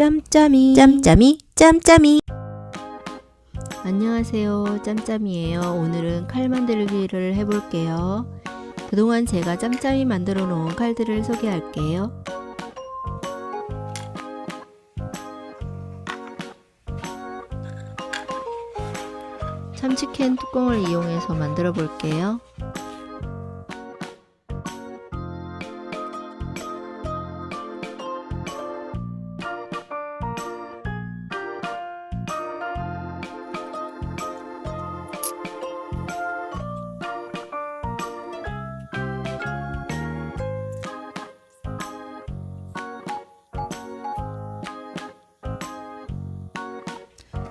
짬짬이. 짬짬이 짬짬이. 안녕하세요. 짬짬이에요. 오늘은 칼 만들기를 해볼게요. 그동안 제가 짬짬이 만들어 놓은 칼들을 소개할게요. 참치캔 뚜껑을 이용해서 만들어 볼게요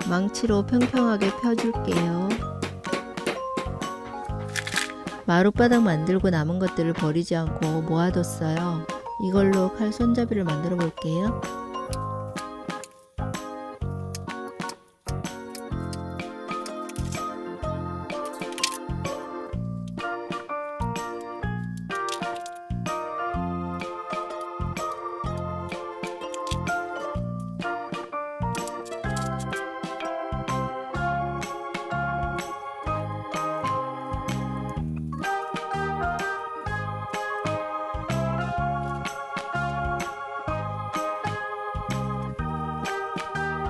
망치로 평평하게 펴줄게요. 마룻바닥 만들고 남은 것들을 버리지 않고 모아뒀어요. 이걸로 칼 손잡이를 만들어 볼게요.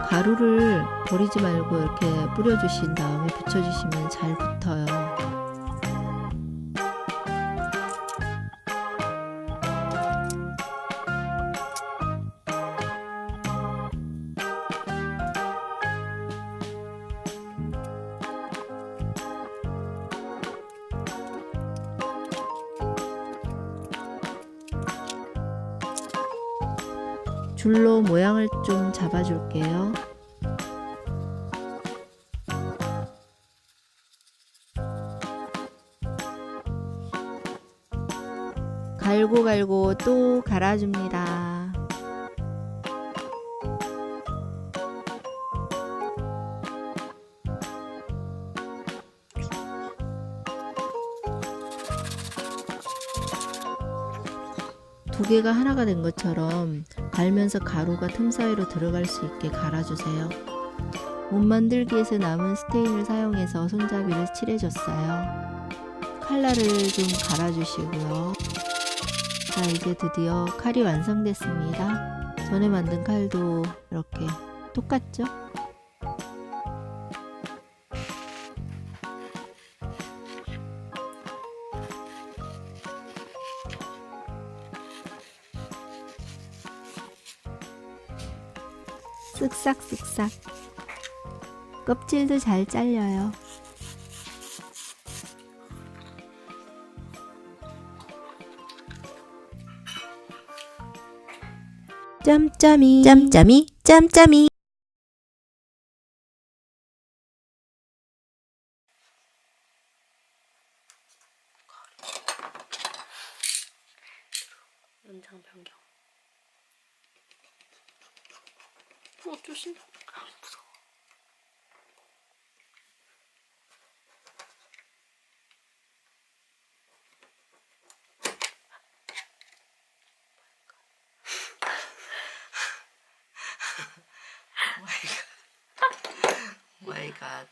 가루를 버리지 말고 이렇게 뿌려주신 다음에 붙여주시면 잘 붙어요. 줄로 모양을 좀 잡아줄게요. 갈고 갈고 또 갈아줍니다. 두 개가 하나가 된 것처럼 갈면서 가루가 틈 사이로 들어갈 수 있게 갈아주세요. 옷 만들기에서 남은 스테인을 사용해서 손잡이를 칠해줬어요. 칼날을 좀 갈아주시고요. 자, 이제 드디어 칼이 완성됐습니다. 전에 만든 칼도 이렇게 똑같죠? 쓱싹쓱싹. 껍질도 잘 잘려요. 짬짬이 짬짬이 짬짬이 연장 변경. 我就是很不错。my oh god.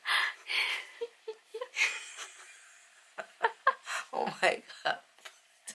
oh my god.